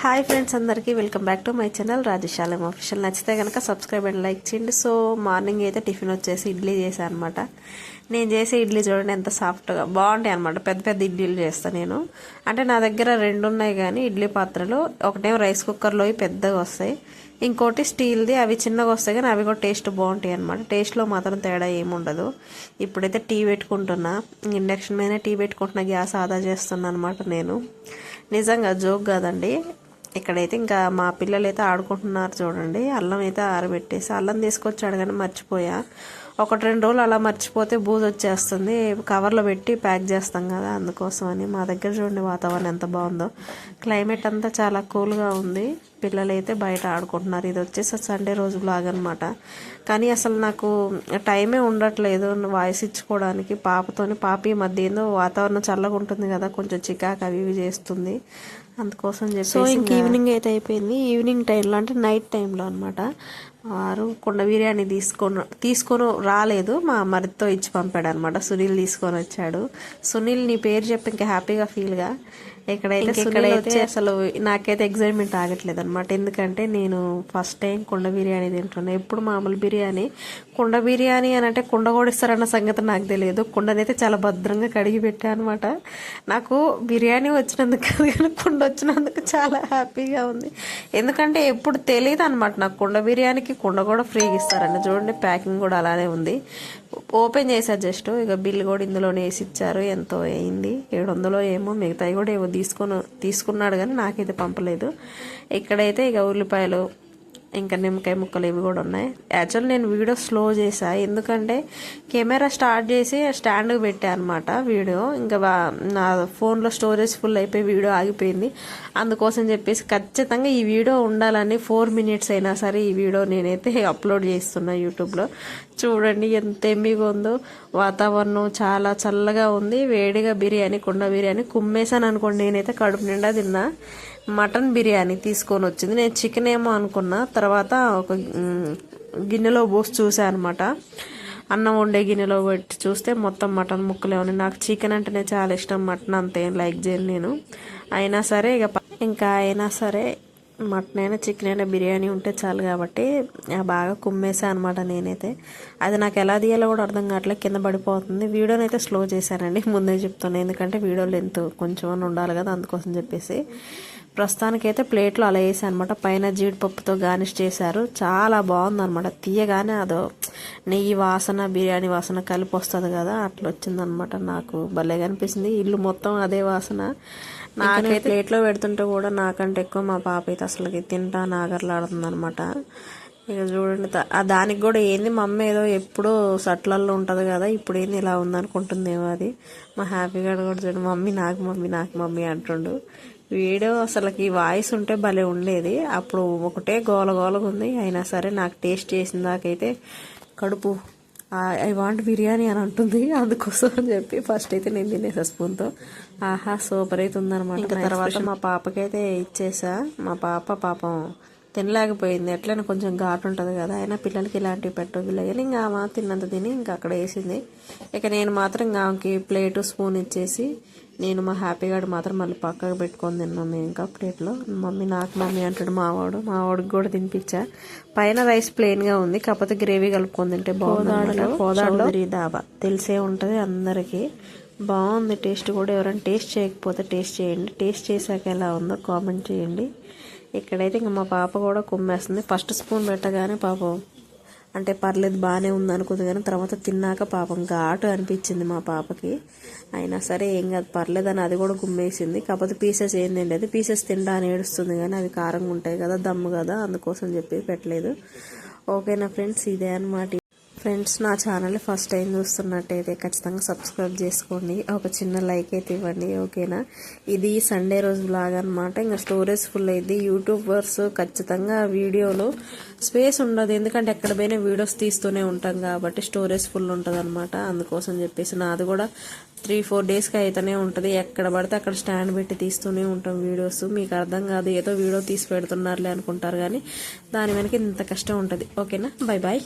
Hi friends అందరికీ welcome back to my channel Rajashalam official నచ్చితే కనుక సబ్స్క్రైబ్ అండ్ లైక్ చేయండి. సో మార్నింగ్ అయితే టిఫిన్ వచ్చేసి ఇడ్లీ చేశాను అనమాట నేను చేసే ఇడ్లీ చూడండి ఎంత సాఫ్ట్గా బాగుంటాయి అనమాట పెద్ద పెద్ద ఇడ్లీలు చేస్తాను నేను. అంటే నా దగ్గర రెండు ఉన్నాయి కానీ ఇడ్లీ పాత్రలు ఒకటేమో రైస్ కుక్కర్లో పెద్దగా వస్తాయి. ఇంకోటి స్టీల్ది అవి చిన్నగా వస్తాయి కానీ అవి కూడా టేస్ట్ బాగుంటాయి అనమాట టేస్ట్లో మాత్రం తేడా ఏముండదు ఇప్పుడైతే టీ పెట్టుకుంటున్నా. ఇండక్షన్ మీదనే టీ పెట్టుకుంటున్నా గ్యాస్ ఆదా చేస్తున్నా అనమాట నేను. నిజంగా జోక్ కాదండి. ఇక్కడైతే ఇంకా మా పిల్లలు అయితే ఆడుకుంటున్నారు చూడండి. అల్లం అయితే ఆరబెట్టేసి అల్లం తీసుకొచ్చాడు కానీ మర్చిపోయా. ఒకటి రెండు రోజులు అలా మర్చిపోతే బూజు వచ్చేస్తుంది. కవర్లో పెట్టి ప్యాక్ చేస్తాం కదా అందుకోసం అని మా దగ్గర చూడండి వాతావరణం ఎంత బాగుందో. క్లైమేట్ అంతా చాలా కూల్గా ఉంది. పిల్లలు అయితే బయట ఆడుకుంటున్నారు. ఇది వచ్చేసి సండే రోజు బ్లాగ్ అనమాట కానీ అసలు నాకు టైమే ఉండట్లేదు వాయిస్ ఇచ్చుకోవడానికి. పాపతోని పాప ఈ మధ్య ఏందో వాతావరణం చల్లగా ఉంటుంది కదా కొంచెం చికాకు అవి ఇవి చేస్తుంది. అందుకోసం చెప్పి సో ఇంక ఈవినింగ్ అయితే అయిపోయింది. ఈవినింగ్ టైంలో అంటే నైట్ టైంలో అనమాట వారు కుండ బిర్యానీ తీసుకొని తీసుకొని రాలేదు. మా మరితో ఇచ్చి పంపాడు అనమాట సునీల్ తీసుకొని వచ్చాడు. సునీల్ నీ పేరు చెప్పి ఇంకా హ్యాపీగా ఫీల్గా. ఇక్కడైతే ఇక్కడైతే అసలు నాకైతే ఎగ్జైట్మెంట్ ఆగట్లేదు అనమాట ఎందుకంటే నేను ఫస్ట్ టైం కుండ బిర్యానీ తింటున్నా. ఎప్పుడు మామూలు బిర్యానీ కుండ బిర్యానీ అని అంటే కుండ కూడా ఇస్తారన్న సంగతి నాకు తెలియదు. కుండనైతే చాలా భద్రంగా కడిగి పెట్టా అనమాట నాకు బిర్యానీ వచ్చినందుకు కానీ కుండ వచ్చినందుకు చాలా హ్యాపీగా ఉంది. ఎందుకంటే ఎప్పుడు తెలియదు అనమాట నాకు. కుండ బిర్యానీకి కుండ కూడా ఫ్రీగా ఇస్తారండి చూడండి ప్యాకింగ్ కూడా అలానే ఉంది. ఓపెన్ చేశారు జస్ట్. ఇక బిల్ కూడా ఇందులోనే వేసి ఇచ్చారు. ఎంతో అయింది. ఏడు వందలో ఏమో మిగతాయి కూడా ఏమో తీసుకొని తీసుకున్నాడు కానీ నాకైతే పంపలేదు. ఇక్కడైతే ఇక ఉల్లిపాయలు ఇంకా నిమ్మకాయ ముక్కలు ఇవి కూడా ఉన్నాయి. యాక్చువల్ నేను వీడియో స్లో చేసా ఎందుకంటే కెమెరా స్టార్ట్ చేసి స్టాండ్ పెట్టా అనమాట వీడియో. ఇంకా నా ఫోన్లో స్టోరేజ్ ఫుల్ అయిపోయి వీడియో ఆగిపోయింది. అందుకోసం చెప్పేసి ఖచ్చితంగా ఈ వీడియో ఉండాలని ఫోర్ మినిట్స్ అయినా సరే ఈ వీడియో నేనైతే అప్లోడ్ చేస్తున్నా యూట్యూబ్లో. చూడండి ఎంత ఎమ్మిగా ఉందో. వాతావరణం చాలా చల్లగా ఉంది. వేడిగా బిర్యానీ కుండ బిర్యానీ కుమ్మేసాను అనుకోండి నేనైతే కడుపు నిండా తిన్నా. మటన్ బిర్యానీ తీసుకొని వచ్చింది. నేను చికెన్ ఏమో అనుకున్నా. తర్వాత ఒక గిన్నెలో పోసి చూసాను అనమాట అన్నం వండే గిన్నెలో పెట్టి చూస్తే మొత్తం మటన్ ముక్కలే ఉన్నాయి. నాకు చికెన్ అంటేనే చాలా ఇష్టం. మటన్ అంతే లైక్ చేయను నేను. అయినా సరే ఇక ఇంకా అయినా సరే మటన్ అయినా చికెన్ అయినా బిర్యానీ ఉంటే చాలు కాబట్టి బాగా కుమ్మేసా అనమాట నేనైతే. అది నాకు ఎలా తీయాలో కూడా అర్థం కావట్లేదు కింద పడిపోతుంది. వీడియోని అయితే స్లో చేశానండి ముందే చెప్తున్నాను ఎందుకంటే వీడియో లెంత్ కొంచెం ఉండాలి కదా అందుకోసం చెప్పేసి. ప్రస్తుతానికైతే ప్లేట్లో అలా వేసాను అనమాట పైన జీడిపప్పుతో గార్నిష్ చేశారు. చాలా బాగుందనమాట తీయగానే అదో నెయ్యి వాసన బిర్యానీ వాసన కలిపి వస్తుంది కదా అట్లా వచ్చిందనమాట నాకు. భలేగా అనిపిస్తుంది. ఇల్లు మొత్తం అదే వాసన. నాకైతే ప్లేట్లో పెడుతుంటే కూడా నాకంటే ఎక్కువ మా పాప అయితే అసలుకి తింటా నాగర్లాడుతుంది అనమాట ఇక చూడండి దానికి కూడా ఏంది మమ్మీ ఏదో ఎప్పుడూ సట్లల్లో ఉంటుంది కదా ఇప్పుడు ఏంది ఇలా ఉందనుకుంటుందేమో అది. మా హ్యాపీగా కూడా చూడండి మమ్మీ నాకు మమ్మీ నాకు మమ్మీ అంటుండు. వీడియో అసలుకి వాయిస్ ఉంటే భలే ఉండేది. అప్పుడు ఒకటే గోల గోలగా ఉంది అయినా సరే నాకు టేస్ట్ చేసిన దాకైతే కడుపు ఐ వాంట్ బిర్యానీ అని అంటుంది. అందుకోసం అని చెప్పి ఫస్ట్ అయితే నేను తినేసా స్పూన్తో ఆహా సూపర్ అయితే ఉందనమాట తర్వాత మా పాపకైతే ఇచ్చేసా. మా పాప పాపం తినలేకపోయింది. ఎట్లయినా కొంచెం ఘాటు ఉంటుంది కదా. అయినా పిల్లలకి ఇలాంటివి పెట్టొద్దులే కానీ ఇంకా ఆమె తిన్నంత తిని ఇంకా అక్కడ వేసింది. ఇక నేను మాత్రం ఇంకా ఆమెకి ప్లేటు స్పూన్ ఇచ్చేసి నేను మా హ్యాపీగా మాత్రం మళ్ళీ పక్కకు పెట్టుకొని తిన్నాం మేము ఇంకా ప్లేట్లో. మమ్మీ నాకు మమ్మీ అంటాడు మావాడు మావాడికి కూడా తినిపించా. పైన రైస్ ప్లెయిన్గా ఉంది. కాకపోతే గ్రేవీ కలుపుకొని తింటే బాగుంది కోదాడలో దాబా తెలిసే ఉంటుంది అందరికీ. బాగుంది టేస్ట్ కూడా. ఎవరైనా టేస్ట్ చేయకపోతే టేస్ట్ చేయండి. టేస్ట్ చేశాక ఎలా ఉందో కామెంట్ చేయండి. ఇక్కడైతే ఇంకా మా పాప కూడా కుమ్మేస్తుంది. ఫస్ట్ స్పూన్ పెట్టగానే పాపం అంటే పర్లేదు బాగానే ఉంది అనుకుంది కానీ తర్వాత తిన్నాక పాపం ఘాటు అనిపించింది మా పాపకి. అయినా సరే ఏం కాదు పర్లేదు అని అది కూడా గుమ్మేసింది కాకపోతే పీసెస్ ఏందండి అది పీసెస్ తిండా అని ఏడుస్తుంది కానీ అవి కారంగా ఉంటాయి కదా దమ్ము కదా అందుకోసం చెప్పి పెట్టలేదు. ఓకేనా ఫ్రెండ్స్ ఇదే అనమాట ఫ్రెండ్స్ నా ఛానల్ ఫస్ట్ టైం చూస్తున్నట్టయితే ఖచ్చితంగా సబ్స్క్రైబ్ చేసుకోండి. ఒక చిన్న లైక్ అయితే ఇవ్వండి ఓకేనా ఇది సండే రోజు బ్లాగ్ అనమాట ఇంకా స్టోరేజ్ ఫుల్ అయింది యూట్యూబర్స్ ఖచ్చితంగా వీడియోలో స్పేస్ ఉండదు. ఎందుకంటే ఎక్కడ పోయినా వీడియోస్ తీస్తూనే ఉంటాం కాబట్టి స్టోరేజ్ ఫుల్ ఉంటుంది అనమాట అందుకోసం చెప్పేసి నాది కూడా త్రీ ఫోర్ డేస్కి అయితేనే ఉంటుంది. ఎక్కడ పడితే అక్కడ స్టాండ్ పెట్టి తీస్తూనే ఉంటాం వీడియోస్ మీకు అర్థం కాదు ఏదో వీడియో తీసి పెడుతున్నారులే అనుకుంటారు కానీ దాని వెనక ఇంత కష్టం ఉంటుంది. ఓకేనా బాయ్ బాయ్